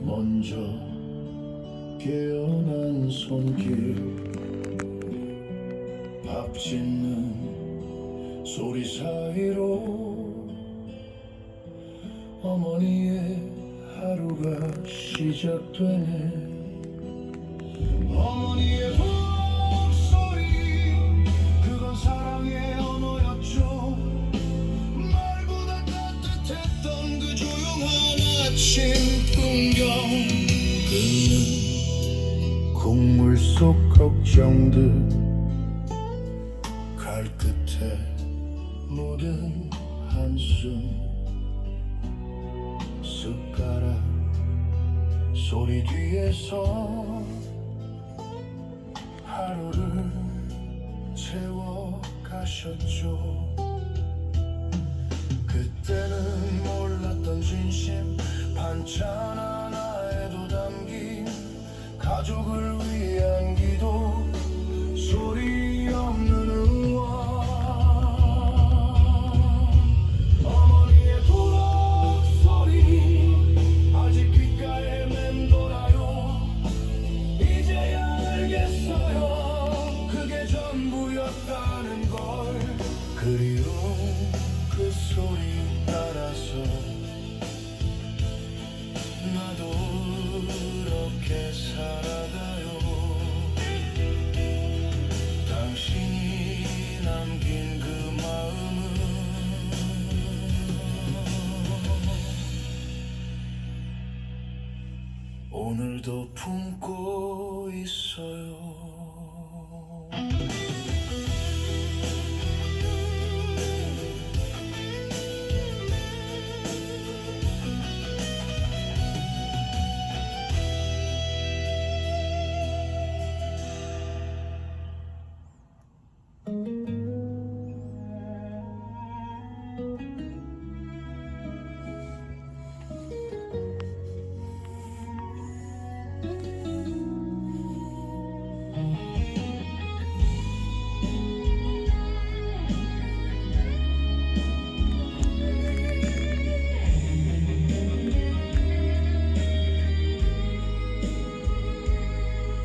먼저 깨어난 손길 밥 짓는 소리 사이로 어머니의 하루가 시작되네. 어머니의 풍경 그는 국물 속 걱정들 갈 끝에 묻은 한숨 숟가락 소리 뒤에서 하루를 채워 가셨죠. 그때는 몰랐던 진심 반찬 하나에도 담긴 가족을 오늘도 품고 있어요.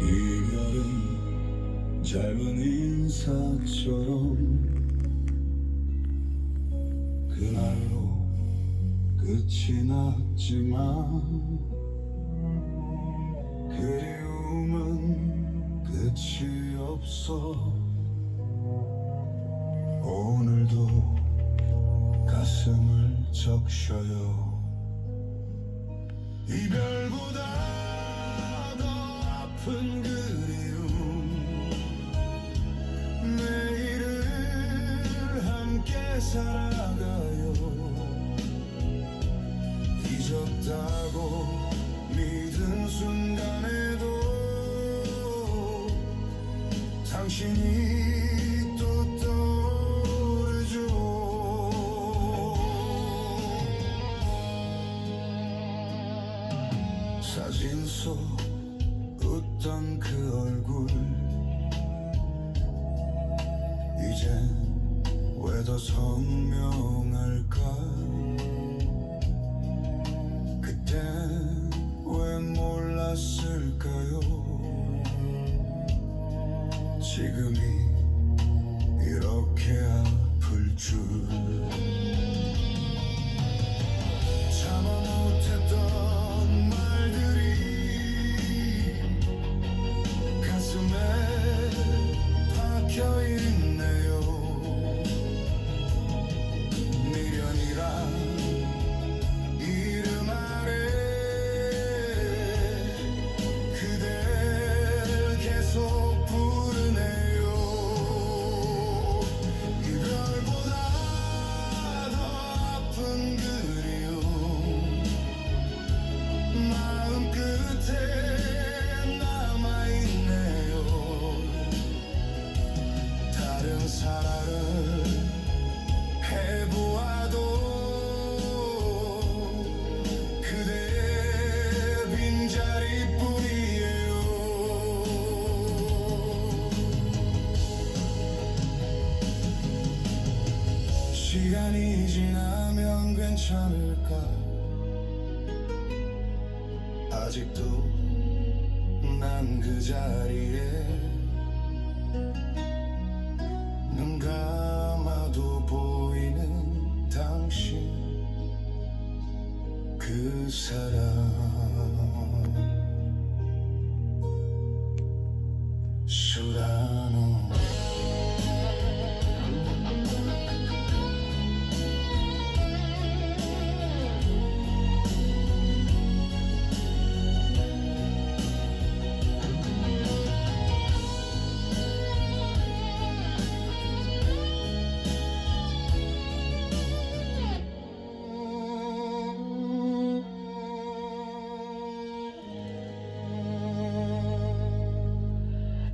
이별은 짧은 인사처럼 그날로 끝이 났지만 그리움은 끝이 없어 오늘도 가슴을 적셔요. 이별보다 더 아픈 그리움. 내일을 함께 살아가요. 잊었다고 믿은 순간에도 당신이 사진 속 웃던 그 얼굴? 이젠 왜 더 선명할까? 그땐 왜 몰랐을까요? 지금이 이렇게 아플 줄 시간이 지나면 괜찮을까? 아직도 난 그 자리에 눈 감아도 보이는 당신 그 사람. 술